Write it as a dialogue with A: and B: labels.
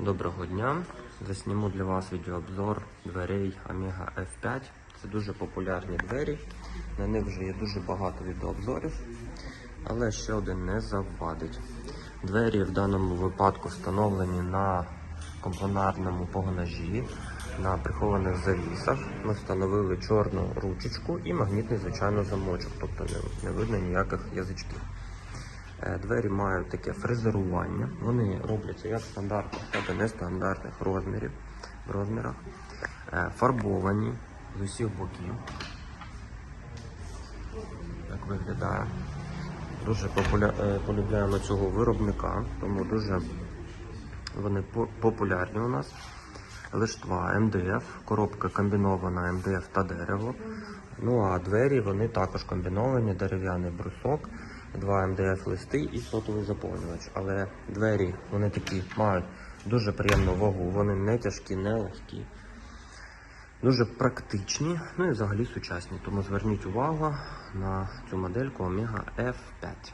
A: Доброго дня! Засніму для вас відеообзор дверей Омега F5. Це дуже популярні двері. На них вже є дуже багато відеообзорів, але ще один не завадить. Двері в даному випадку встановлені на компонарному погонажі, на прихованих завісах. Ми встановили чорну ручечку і магнітний, звичайно, замочок, тобто не видно ніяких язичків. Е, Двері мають таке фрезерування. Вони робляться як стандартних, так і нестандартних розмірів, в розмірах. Е, Фарбовані з усіх боків. Так виглядає. Дуже популя... е, полюбляємо цього виробника, тому дуже вони популярні у нас. Лиштва МДФ, коробка комбінована МДФ та дерево. Ну а двері вони також комбіновані, дерев'яний брусок, два МДФ листи і сотовий заповнювач. Але двері вони такі мають дуже приємну вагу, вони не тяжкі, не легкі. Дуже практичні, ну і взагалі сучасні. Тому зверніть увагу на цю модельку Omega F5.